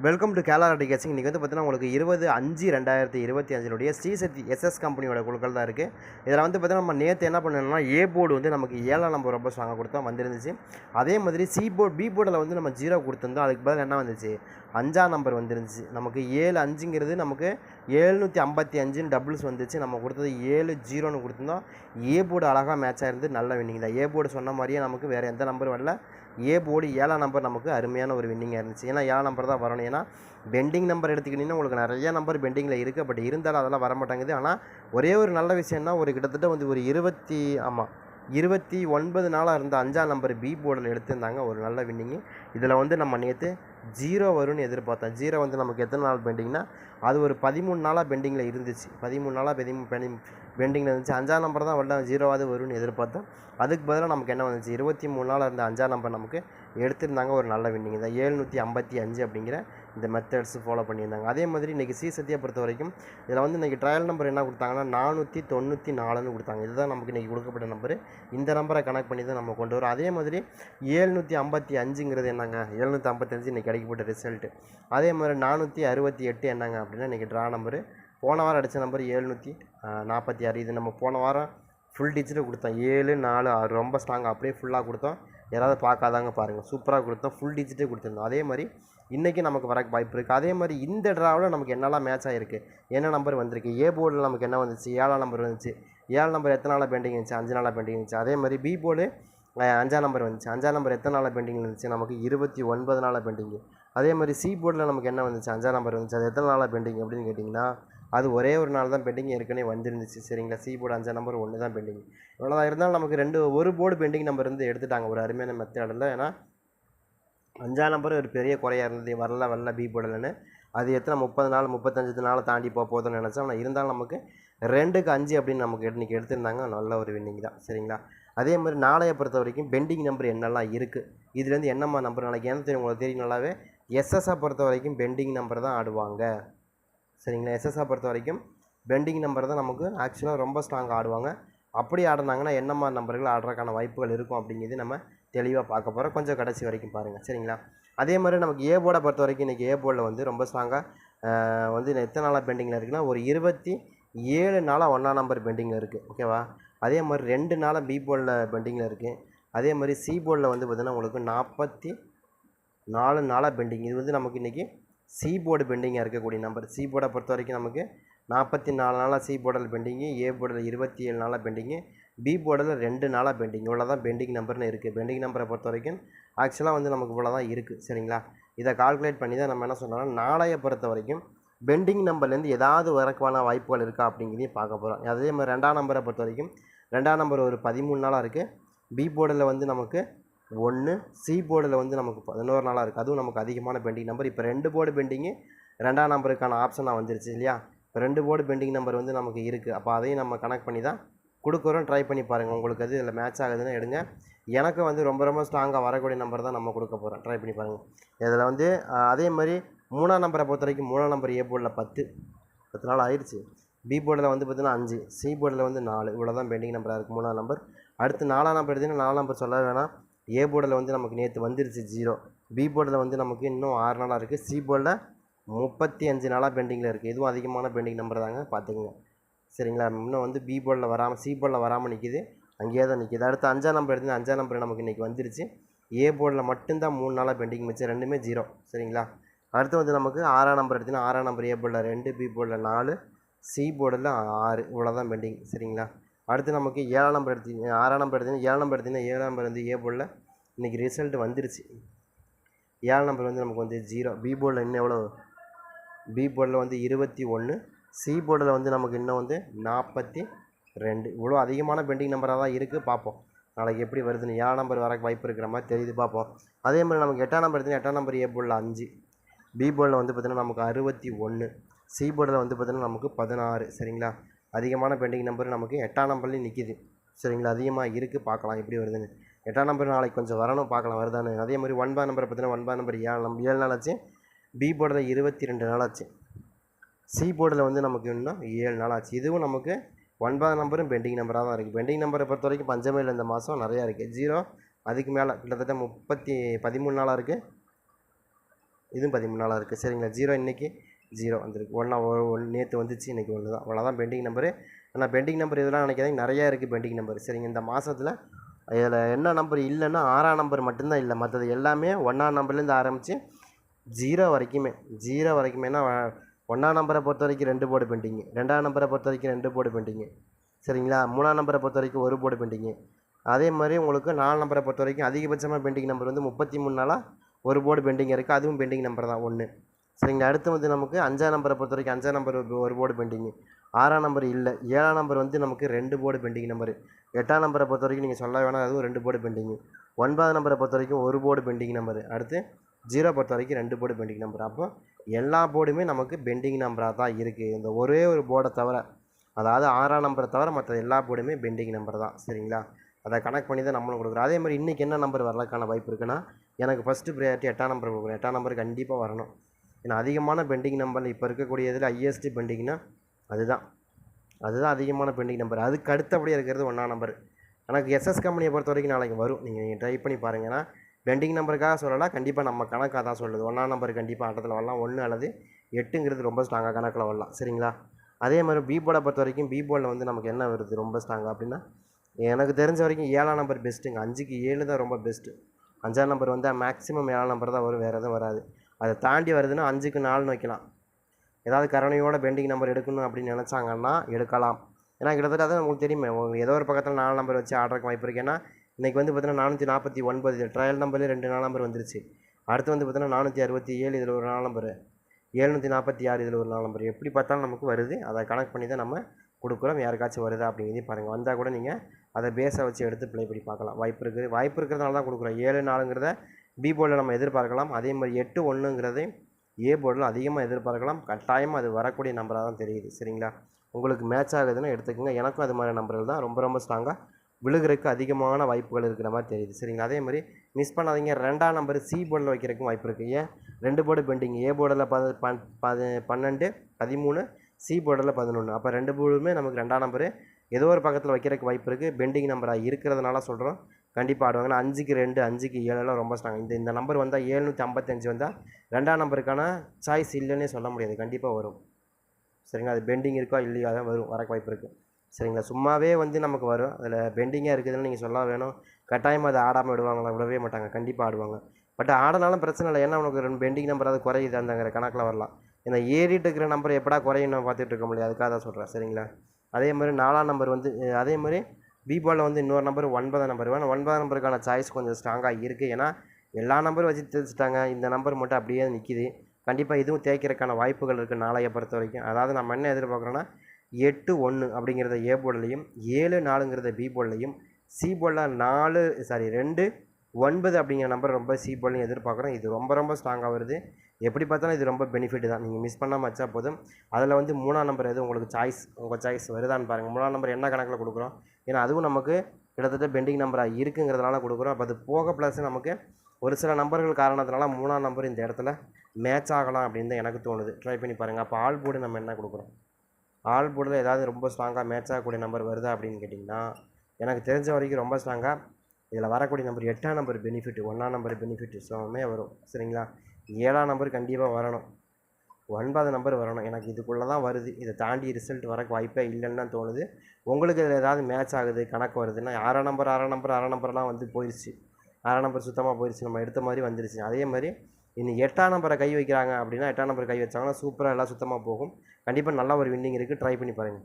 Welcome to கேலா கேசிங் இன்றைக்கி வந்து பார்த்தீங்கன்னா உங்களுக்கு இருபது அஞ்சு ரெண்டாயிரத்தி இருபத்தி அஞ்சினுடைய ஸ்ரீசக்தி எஸ்எஸ் கம்பெனியோட குழுக்கள் தான் இருக்குது இதில் வந்து பார்த்தீங்கன்னா நம்ம நேற்று என்ன பண்ணணும்னா ஏ போர்டு வந்து நமக்கு ஏழாம் நம்பர் ரொம்ப ஸ்ட்ராங்காக கொடுத்தா வந்துருந்துச்சு. அதே மாதிரி சி போர்டு பி போர்டில் வந்து நம்ம ஜீரோ கொடுத்துருந்தோம். அதுக்கு பதில் என்ன வந்துச்சு? அஞ்சாம் நம்பர் வந்துருந்துச்சு. நமக்கு ஏழு அஞ்சுங்கிறது நமக்கு ஏழ்நூற்றி ஐம்பத்தி அஞ்சுன்னு டபுள்ஸ் வந்துச்சு. நம்ம கொடுத்தது ஏழு ஜீரோன்னு கொடுத்துருந்தோம். ஏ போர்டு அழகாக மேட்ச் ஆயிருந்து நல்ல வின்னிங் தான். ஏ போர்டு சொன்ன மாதிரியே நமக்கு வேறு எந்த நம்பர் வரல. ஏ போர்டு ஏழாம் நம்பர் நமக்கு அருமையான ஒரு வின்னிங்காக இருந்துச்சு. ஏன்னா ஏழாம் நம்பர் தான் வரணும். ஏன்னா பெண்டிங் நம்பர் எடுத்துக்கிட்டிங்கன்னா உங்களுக்கு நிறைய நம்பர் பெண்டிங்கில் இருக்குது பட் இருந்தாலும் அதெல்லாம் வர மாட்டேங்குது. ஆனால் ஒரே ஒரு நல்ல விஷயம்னா ஒரு கிட்டத்தட்ட வந்து ஒரு இருபத்தி ஆமாம் இருபத்தி ஒன்பது நாளாக இருந்த அஞ்சாம் நம்பர் பி போர்டில் எடுத்திருந்தாங்க. ஒரு நல்ல வின்னிங்கு இதில் வந்து நம்ம நேற்று ஜீரோ வரும்னு எதிர்பார்த்தோம் ஜீரோ வந்து நமக்கு எத்தனை நாள் பெண்டிங்னா அது ஒரு பதிமூணு நாளாக பெண்டிங்கில் இருந்துச்சு. பதிமூணு நாளாக பெண்டிங் பெண்டிங் பெண்டிங்கில் இருந்துச்சு. அஞ்சாம் நம்பர் தான் வரல ஜீரோவாவது வரும்னு எதிர்பார்த்தோம் அதுக்கு பதிலாக நமக்கு என்ன வந்துச்சு? இருபத்தி மூணு நாள் இருந்த அஞ்சாம் நம்பர் நமக்கு எடுத்திருந்தாங்க. ஒரு நல்ல வின்னிங் தான் ஏழ்நூற்றி ஐம்பத்தி அஞ்சு அப்படிங்கிற இந்த மெத்தட்ஸ் ஃபாலோ பண்ணியிருந்தாங்க. அதே மாதிரி இன்றைக்கி சி சத்தியை பொறுத்த வரைக்கும் இதில் வந்து இன்றைக்கி ட்ரையல் நம்பர் என்ன கொடுத்தாங்கன்னா நானூற்றி தொண்ணூற்றி நாலுன்னு கொடுத்தாங்க. இதுதான் நமக்கு இன்றைக்கி கொடுக்கப்பட்ட நம்பர் இந்த நம்பரை கனெக்ட் பண்ணி தான் நம்ம கொண்டு வரோம். அதே மாதிரி ஏழ்நூற்றி ஐம்பத்தி அஞ்சுங்கிறது என்னங்க? ஏழ்நூற்றி ஐம்பத்தஞ்சு இன்றைக்கி கிடைக்கப்பட்ட ரிசல்ட்டு அதே மாதிரி நானூற்றி அறுபத்தி எட்டு என்னங்க அப்படின்னா இன்றைக்கி ட்ரா நம்பரு போன வாரம் அடித்த நம்பர் ஏழ்நூற்றி நாற்பத்தி ஆறு. இது நம்ம போன வாரம் ஃபுல் டிஜிட்டில் கொடுத்தோம். ஏழு நாலு ஆறு. ரொம்ப ஸ்ட்ராங் அப்படியே ஃபுல்லாக கொடுத்தோம். யாராவது பார்க்காதாங்க பாருங்கள் சூப்பராக கொடுத்தோம். ஃபுல் டிஜிட்டே கொடுத்துருந்தோம். அதே மாதிரி இன்றைக்கி நமக்கு வர வாய்ப்பு இருக்குது அதே மாதிரி இந்த ட்ராவில் நமக்கு என்னெல்லாம் மேட்ச் ஆகிருக்கு என்ன நம்பர் வந்திருக்கு? ஏ போர்டில் நமக்கு என்ன வந்துச்சு? ஏழாம் நம்பர் வந்துச்சு. ஏழு நம்பர் எத்தனை நாளாக பெண்டிங் இருந்துச்சு? அஞ்சு நாளாக பெண்டிங் இருந்துச்சு. அதே மாதிரி பி போர்டு அஞ்சாம் நம்பர் வந்துச்சு. அஞ்சாம் நம்பர் எத்தனை நாளாக பெண்டிங் இருந்துச்சு? நமக்கு இருபத்தி ஒன்பது நாளாக பெண்டிங்கு அதே மாதிரி சி போர்டில் நமக்கு என்ன வந்துச்சு? அஞ்சாம் நம்பர் வந்துச்சு. அது எத்தனை நாளாக பெண்டிங் அப்படின்னு கேட்டிங்கன்னா அது ஒரே ஒரு நாள் தான் பெண்டிங் ஏற்கனவே வந்துருந்துச்சு. சரிங்களா? சி போர்டு அஞ்சாம் நம்பர் ஒன்று தான் பெண்டிங் இவ்வளோதான் இருந்தாலும் நமக்கு ரெண்டு ஒரு போர்டு பெண்டிங் நம்பர் இருந்து எடுத்துட்டாங்க. ஒரு அருமையான மெத்தடில் ஏன்னா அஞ்சாம் நம்பர் ஒரு பெரிய குறையாக இருந்தது. வரல வரல பி போர்டில்னு அது எத்தனை? முப்பது நாள் முப்பத்தஞ்சு நாள் தாண்டி போக போதும்னு நினச்சோம். ஆனால் இருந்தாலும் நமக்கு ரெண்டுக்கு அஞ்சு அப்படின்னு நமக்கு இன்றைக்கி எடுத்திருந்தாங்க. நல்ல ஒரு வின்னிங் தான். சரிங்களா? அதே மாதிரி நாளையை பொறுத்த வரைக்கும் பெண்டிங் நம்பர் என்னெல்லாம் இருக்குது இதுலேருந்து என்னம்மா நம்பர் நாளைக்கு என்ன தெரியும்? உங்களுக்கு தெரியும் நல்லாவே. எஸ்எஸ்ஸை பொறுத்த வரைக்கும் பெண்டிங் நம்பர் தான் ஆடுவாங்க. சரிங்களா? எஸ்எஸ்ஆ பொறுத்த வரைக்கும் பெண்டிங் நம்பர் தான் நமக்கு ஆக்சுவலாக ரொம்ப ஸ்ட்ராங்காக ஆடுவாங்க. அப்படி ஆடினாங்கன்னா மாதிரி நம்பர்கள் ஆடுறதுக்கான வாய்ப்புகள் இருக்கும் அப்படிங்கிறது நம்ம தெளிவாக பார்க்க போகிறோம் கொஞ்சம் கடைசி வரைக்கும் பாருங்கள் சரிங்களா? அதே மாதிரி நமக்கு ஏ போர்டை பொறுத்த வரைக்கும் இன்றைக்கி ஏ போர்டில் வந்து ரொம்ப ஸ்ட்ராங்காக வந்து எத்தனை நாளாக பெண்டிங்கில் இருக்குன்னா ஒரு இருபத்தி ஏழு நாளாக ஒன்றாம் நம்பர் பெண்டிங்கில் இருக்குது ஓகேவா அதே மாதிரி ரெண்டு நாளாக பி போர்டில் பெண்டிங்கில் இருக்குது அதே மாதிரி சி போர்டில் வந்து பார்த்திங்கன்னா உங்களுக்கு நாற்பத்தி நாலு நாளாக பெண்டிங் இது வந்து நமக்கு இன்றைக்கி சி போர்டு பெண்டிங்காக இருக்கக்கூடிய நம்பர் சி போர்டை பொறுத்த வரைக்கும் நமக்கு நாற்பத்தி நாலு நாளாக சி போர்டில் பெண்டிங்கு ஏ போர்டில் இருபத்தி ஏழு நாளாக பெண்டிங்கு பி போர்டில் ரெண்டு நாளாக பெண்டிங் இவ்வளோ தான் பெண்டிங் நம்பர்னு இருக்குது பெண்டிங் நம்பரை பொறுத்த வரைக்கும் ஆக்சுவலாக வந்து நமக்கு இவ்வளோ தான் இருக்குது சரிங்களா? இதை கால்குலேட் பண்ணி தான் நம்ம என்ன சொன்னோம்னா நாளையை பொறுத்த வரைக்கும் பெண்டிங் நம்பர்லேருந்து ஏதாவது வரக்கான வாய்ப்புகள் இருக்கா அப்படிங்கிறதையும் பார்க்க போகிறோம் அதே மாதிரி ரெண்டாம் நம்பரை பொறுத்த வரைக்கும் ரெண்டாம் நம்பர் ஒரு பதிமூணு நாளாக இருக்குது பி போர்டில் வந்து நமக்கு ஒன்று சி போர்டில் வந்து நமக்கு பதினோரு நாளாக இருக்குது அதுவும் நமக்கு அதிகமான பெண்டிங் நம்பர் இப்போ ரெண்டு போர்டு பெண்டிங்கு ரெண்டாம் நம்பருக்கான ஆப்ஷனாக வந்துருச்சு இல்லையா? இப்போ ரெண்டு போர்டு பெண்டிங் நம்பர் வந்து நமக்கு இருக்குது அப்போ அதையும் நம்ம கனெக்ட் பண்ணி தான் கொடுக்குறோம். ட்ரை பண்ணி பாருங்கள் உங்களுக்கு அது இதில் மேட்ச் ஆகுதுன்னு எடுங்க. எனக்கு வந்து ரொம்ப ரொம்ப ஸ்ட்ராங்காக வரக்கூடிய நம்பர் தான் நம்ம கொடுக்க போகிறோம் ட்ரை பண்ணி பாருங்கள் இதில் வந்து அதே மாதிரி மூணாம் நம்பரை பொறுத்த வரைக்கும் மூணாம் நம்பர் ஏ போர்டில் பத்து. பத்து நாள் ஆயிடுச்சு பி போர்டில் வந்து பார்த்தீங்கன்னா அஞ்சு. சி போர்டில் வந்து நாலு. இவ்வளோ தான் பெண்டிங் நம்பராக இருக்குது மூணாம் நம்பர் அடுத்து நாலாம் நம்பர் எடுத்தீங்கன்னா நாலாம் நம்பர் சொல்ல வேணாம். ஏ போர்டில் வந்து நமக்கு நேற்று வந்துருச்சு ஜீரோ பி போர்டில் வந்து நமக்கு இன்னும் ஆறு நாளாக இருக்குது சி போர்டில் முப்பத்தி அஞ்சு நாளாக பெண்டிங்கில் இருக்குது இதுவும் அதிகமான பெண்டிங் நம்பர் தாங்க பார்த்துக்குங்க. சரிங்களா? இன்னும் வந்து பி போர்டில் வராமல் சி போர்டில் வராமல் நிற்கிது அங்கேயே தான் நிற்கிது அடுத்து அஞ்சாம் நம்பர் எடுத்து அஞ்சாம் நம்பர் நமக்கு இன்றைக்கி வந்துருச்சு. ஏ போர்டில் மட்டும்தான் மூணு நாளாக பெண்டிங் மிச்சம். ரெண்டுமே ஜீரோ சரிங்களா? அடுத்து வந்து நமக்கு ஆறாம் நம்பர் எடுத்திங்கன்னா ஆறாம் நம்பர் ஏ போர்டில் ரெண்டு பி போர்டில் நாலு சி போர்டில் ஆறு. இவ்வளோ தான் பெண்டிங் சரிங்களா? அடுத்து நமக்கு ஏழாம் நம்பர் எடுத்தீங்க ஆறாம் நம்பர் எடுத்தீங்கன்னா ஏழாம் நம்பர் எடுத்தீங்கன்னா ஏழாம் நம்பர் வந்து ஏ போர்டில் இன்றைக்கி ரிசல்ட் வந்துருச்சு. ஏழாம் நம்பர் வந்து நமக்கு வந்து ஜீரோ பி போர்டில் இன்னும் எவ்வளோ பி போர்டில் வந்து இருபத்தி ஒன்று சி போர்டில் வந்து நமக்கு இன்னும் வந்து நாற்பத்தி ரெண்டு. இவ்வளோ அதிகமான பெண்டிங் நம்பராக தான் இருக்குது பார்ப்போம். நாளைக்கு எப்படி வருதுன்னு. ஏழாம் நம்பர் வர வாய்ப்பு இருக்கிற மாதிரி தெரியுது. பார்ப்போம். அதே மாதிரி நமக்கு எட்டாம் நம்பர் எடுத்தீங்கன்னா எட்டாம் நம்பர் ஏ போர்டில் அஞ்சு. பி போர்டில் வந்து பார்த்திங்கன்னா நமக்கு அறுபத்தி ஒன்று சி போர்டில் வந்து பார்த்திங்கன்னா நமக்கு பதினாறு. சரிங்களா? அதிகமான பெண்டிங் நம்பர் நமக்கு எட்டாம் நம்பர்லேயும் நிற்கிது சரிங்களா? அதிகமாக இருக்குது பார்க்கலாம் எப்படி வருதுன்னு. எட்டாம் நம்பர் நாளைக்கு கொஞ்சம் வரணும் பார்க்கலாம் வருதான்னு. அதே மாதிரி ஒன்பதாம் நம்பரை பார்த்தீங்கன்னா ஒன்பதாம் நம்பர் ஏழு நம்பர் ஏழு நாள் ஆச்சு பி போர்டில் இருபத்தி ரெண்டு நாள் ஆச்சு சி போர்டில் வந்து நமக்கு இன்னும் ஏழு நாள் ஆச்சு இதுவும் நமக்கு ஒன்பதாம் நம்பரும் பெண்டிங் நம்பராக தான் இருக்குது பெண்டிங் நம்பரை பொறுத்த வரைக்கும் பஞ்சமையில் இந்த மாதம் நிறையா இருக்குது ஜீரோ அதுக்கு மேலே கிட்டத்தட்ட முப்பத்தி பதிமூணு நாளாக இருக்குது இதுவும் பதிமூணு நாளாக இருக்குது சரிங்களா? ஜீரோ இன்றைக்கி ஜீரோ வந்துருக்கு. ஒன்றா ஒன் நேற்று வந்துச்சு இன்றைக்கி ஒன்று தான் அவ்வளோதான் பெண்டிங் நம்பரு ஆனால் பெண்டிங் நம்பர் இதெல்லாம் நினைக்கிறேன் நிறையா இருக்குது பெண்டிங் நம்பர் சரிங்க இந்த மாதத்தில் இதில் என்ன நம்பர் இல்லைன்னா ஆறாம் நம்பர் மட்டும்தான் இல்லை. மற்றது எல்லாமே ஒன்றாம் நம்பர்லேருந்து ஆரம்பித்து ஜீரோ வரைக்குமே. ஜீரோ வரைக்குமேனா ஒன்றாம் நம்பரை பொறுத்த வரைக்கும் ரெண்டு போர்டு பெண்டிங்கு ரெண்டாம் நம்பரை பொறுத்த வரைக்கும் ரெண்டு போர்டு பெண்டிங்கு சரிங்களா? மூணாம் நம்பரை பொறுத்த வரைக்கும் ஒரு போர்டு பெண்டிங்கு அதே மாதிரி உங்களுக்கு நாலு நம்பரை பொறுத்த வரைக்கும் அதிகபட்சமாக பெண்டிங் நம்பர் வந்து முப்பத்தி மூணு நாளாக ஒரு போர்டு பெண்டிங் இருக்குது அதுவும் பெண்டிங் நம்பர் தான். ஒன்று சரிங்களா அடுத்து வந்து நமக்கு அஞ்சாம் நம்பரை பொறுத்த வரைக்கும் அஞ்சாம் நம்பர் ஒரு போர்டு பெண்டிங்கு ஆறாம் நம்பர் இல்லை. ஏழாம் நம்பர் வந்து நமக்கு ரெண்டு போர்டு பெண்டிங் நம்பர் எட்டாம் நம்பரை பொறுத்த வரைக்கும் நீங்கள் சொல்ல வேணாம் அதுவும் ரெண்டு போர்டு பெண்டிங்கு ஒன்பதாம் நம்பரை பொறுத்த வரைக்கும் ஒரு போர்டு பெண்டிங் நம்பர் அடுத்து ஜீரோ பொறுத்த வரைக்கும் ரெண்டு போர்டு பெண்டிங் நம்பர் அப்போ எல்லா போர்டுமே நமக்கு பெண்டிங் நம்பராக தான் இருக்குது இந்த ஒரே ஒரு போர்டை தவிர அதாவது ஆறாம் நம்பரை தவிர மற்ற எல்லா போர்டுமே பெண்டிங் நம்பர் தான். சரிங்களா? அதை கனெக்ட் பண்ணி தான் நம்மளும் கொடுக்குறோம். அதே மாதிரி இன்றைக்கி என்ன நம்பர் வரதுக்கான வாய்ப்பு இருக்குன்னா எனக்கு ஃபஸ்ட்டு ப்ரையாரிட்டி எட்டாம் நம்பர் கொடுக்குறேன் எட்டாம் நம்பர் கண்டிப்பாக வரணும். ஏன்னா அதிகமான பெண்டிங் நம்பர் இப்போ இருக்கக்கூடியதில் ஐஎஸ்டி பெண்டிங்னா அதுதான். அதுதான் அதிகமான பெண்டிங் நம்பர் அதுக்கு அடுத்தபடியாக இருக்கிறது ஒன்றாம் நம்பர் எனக்கு எஸ்எஸ் கம்பெனியை பொறுத்த வரைக்கும் நாளைக்கு வரும். நீங்கள் நீங்கள் ட்ரை பண்ணி பாருங்கன்னா பெண்டிங் நம்பருக்காக சொல்லலாம் கண்டிப்பாக நம்ம கணக்காக தான் சொல்லுது. ஒன்றாம் நம்பர் கண்டிப்பாக ஆட்டத்தில் வரலாம். ஒன்று அல்லது எட்டுங்கிறது ரொம்ப ஸ்ட்ராங்காக கணக்கில் வரலாம். சரிங்களா? அதே மாதிரி பி போர்டை பொறுத்த வரைக்கும் பி போர்டில் வந்து நமக்கு என்ன வருது? ரொம்ப ஸ்ட்ராங்காக அப்படின்னா எனக்கு தெரிஞ்ச வரைக்கும் ஏழாம் நம்பர் பெஸ்ட்டுங்க அஞ்சுக்கு ஏழு தான் ரொம்ப பெஸ்ட்டு அஞ்சாம் நம்பர் வந்து மேக்ஸிமம் ஏழாம் நம்பர் தான் வரும். வேறு எதுவும் வராது. அதை தாண்டி வருதுன்னா அஞ்சுக்கு நாலுன்னு வைக்கலாம். ஏதாவது கருணையோட பெண்டிங் நம்பர் எடுக்கணும் அப்படின்னு நினச்சாங்கன்னா எடுக்கலாம். ஏன்னா கிட்டத்தட்ட அதான் உங்களுக்கு தெரியுமே. ஏதோ ஒரு பக்கத்தில் நாலு நம்பர் வச்சு ஆர்டருக்கு வாய்ப்பு இருக்குது ஏன்னா இன்றைக்கி வந்து பார்த்தீங்கன்னா நானூற்றி நாற்பத்தி ஒன்பது ட்ரையல் நம்பர்லேயே ரெண்டு நாலு நம்பர் வந்துருச்சு. அடுத்து வந்து பார்த்தீங்கன்னா நானூற்றி அறுபத்தி ஏழு இதில் ஒரு நாலு நம்பர் எழுநூற்றி நாற்பத்தி ஆறு இதில் ஒரு நாலு நம்பர் எப்படி பார்த்தாலும் நமக்கு வருது. அதை கனெக்ட் பண்ணி தான் நம்ம கொடுக்குறோம். யாருக்காச்சும் வருதா அப்படிங்கிறதையும் பாருங்கள் வந்தால் கூட நீங்கள் அதை பேஸை வச்சு எடுத்து ப்ளே பண்ணி பார்க்கலாம். வாய்ப்பு இருக்குது. வாய்ப்பு இருக்கிறதுனால தான் கொடுக்குறோம். ஏழு நாலுங்கிறத பி போர்டில் நம்ம எதிர்பார்க்கலாம். அதே மாதிரி எட்டு ஒன்றுங்கிறதையும் ஏ போர்டில் அதிகமாக எதிர்பார்க்கலாம். கட்டாயமாக அது வரக்கூடிய நம்பராக தான் தெரியுது. சரிங்களா? உங்களுக்கு மேட்ச் ஆகுதுன்னா எடுத்துக்கோங்க. எனக்கும் அது மாதிரி நம்பர்கள் தான். ரொம்ப ரொம்ப ஸ்ட்ராங்காக விழுகிறதுக்கு அதிகமான வாய்ப்புகள் இருக்கிற மாதிரி தெரியுது. சரிங்களா? அதே மாதிரி மிஸ் பண்ணாதீங்க. ரெண்டாம் நம்பர் சி போர்டில் வைக்கிறதுக்கும் வாய்ப்பு இருக்குது ஏன்? ரெண்டு போர்டு பெண்டிங் ஏ போர்டில் பத பது பன்னெண்டு பதிமூணு சி போர்டில் பதினொன்று அப்போ ரெண்டு போர்டுமே நமக்கு ரெண்டாம் நம்பரு ஏதோ ஒரு பக்கத்தில் வைக்கிறதுக்கு வாய்ப்பு இருக்குது பெண்டிங் நம்பராக இருக்கிறதுனால சொல்கிறோம் கண்டிப்பாக ஆடுவாங்க. ஏன்னா அஞ்சுக்கு ரெண்டு அஞ்சுக்கு ஏழுலாம் ரொம்ப ஸ்ட்ராங் இந்த இந்த நம்பர் வந்தால் ஏழ்நூற்றி ஐம்பத்தஞ்சு வந்தால் ரெண்டாம் நம்பருக்கான சாய்ஸ் இல்லைன்னே சொல்ல முடியாது. கண்டிப்பாக வரும். சரிங்களா? அது பெண்டிங் இருக்கோ இல்லையோ? அதான் வரும். வரக்கு வாய்ப்பு இருக்குது சரிங்களா? சும்மாவே வந்து நமக்கு வரும். அதில் பெண்டிங்காக இருக்குதுன்னு நீங்கள் சொல்ல வேணும். கட்டாயமாக அதை ஆடாமல் விடுவாங்களா? விடவே மாட்டாங்க. கண்டிப்பாக ஆடுவாங்க. பட் ஆடினாலும் பிரச்சனை இல்லை. ஏன்னா உனக்கு ரெண்டு பெண்டிங் நம்பர் அது குறையுது. அந்தங்கிற கணக்கில் வரலாம். இந்த ஏறிட்டு இருக்கிற நம்பர் எப்படா குறையும் நம்ம பார்த்துட்டு இருக்க முடியாது. அதுக்காக தான் சொல்கிறேன் சரிங்களா? அதே மாதிரி நாலாம் நம்பர் வந்து அதே மாதிரி பி பாலில் வந்து இன்னொரு நம்பர் ஒன்பதாம் நம்பர் வேணும் ஒன்பதாம் நம்பருக்கான சாய்ஸ் கொஞ்சம் ஸ்ட்ராங்காக இருக்குது ஏன்னா எல்லா நம்பரும் வச்சு தெரிஞ்சுட்டாங்க இந்த நம்பர் மட்டும் அப்படியே நிற்கிது கண்டிப்பாக இதுவும் தேய்க்கிறதுக்கான வாய்ப்புகள் இருக்குது நாளைய பொறுத்த வரைக்கும். அதாவது நம்ம என்ன எதிர்பார்க்குறோன்னா எட்டு ஒன்று அப்படிங்கிறத ஏ போர்டிலையும் ஏழு நாலுங்கிறத பி போர்டிலையும் சி போர்டில் நாலு சாரி ரெண்டு ஒன்பது அப்படிங்கிற நம்பர் ரொம்ப சி போர்டிலையும் எதிர்பார்க்குறோம். இது ரொம்ப ரொம்ப ஸ்ட்ராங்காக வருது. எப்படி பார்த்தாலும் இது ரொம்ப பெனிஃபிட் தான். நீங்கள் மிஸ் பண்ணாமல் வச்சா போதும். அதில் வந்து மூணாம் நம்பர் எது உங்களுக்கு சாய்ஸ் உங்கள் சாய்ஸ் வருதான்னு பாருங்கள் மூணாம் நம்பர் என்ன கணக்கில் கொடுக்குறோம்? ஏன்னா அதுவும் நமக்கு கிட்டத்தட்ட பெண்டிங் நம்பராக இருக்குங்கிறதுனால கொடுக்குறோம். அப்போ அது போக ப்ளஸ் நமக்கு ஒரு சில நம்பர்கள் காரணத்தினால மூணாம் நம்பர் இந்த இடத்துல மேட்ச் ஆகலாம் அப்படின்னு தான் எனக்கு தோணுது. ட்ரை பண்ணி பாருங்கள் அப்போ ஆல் போர்டு நம்ம என்ன கொடுக்குறோம்? ஆல் போர்டில் ஏதாவது ரொம்ப ஸ்ட்ராங்காக மேட்ச் ஆகக்கூடிய நம்பர் வருதா அப்படின்னு கேட்டிங்கன்னா எனக்கு தெரிஞ்ச வரைக்கும் ரொம்ப ஸ்ட்ராங்காக இதில் வரக்கூடிய நம்பர் எட்டாம் நம்பர் பெனிஃபிட் ஒன்றாம் நம்பர் பெனிஃபிட் ஸோமே வரும். சரிங்களா? ஏழாம் நம்பர் கண்டிப்பாக வரணும். ஒன்பது நம்பர் வரணும். எனக்கு இதுக்குள்ளே தான் வருது. இதை தாண்டி ரிசல்ட் வரக்கு வாய்ப்பே இல்லைன்னு தான் தோணுது. உங்களுக்கு இதில் ஏதாவது மேட்ச் ஆகுது கணக்கு வருதுன்னா ஆறாம் நம்பர் ஆறாம் நம்பர் ஆறாம் நம்பர்லாம் வந்து போயிடுச்சு ஆறாம் நம்பர் சுத்தமாக போயிடுச்சு நம்ம எடுத்த மாதிரி வந்துருச்சு. அதே மாதிரி இன்னும் எட்டாம் நம்பரை கை வைக்கிறாங்க அப்படின்னா எட்டாம் நம்பர் கை வச்சாங்கன்னா சூப்பராக எல்லாம் சுத்தமாக போகும். கண்டிப்பாக நல்ல ஒரு வின்னிங் இருக்குது ட்ரை பண்ணி பாருங்கள்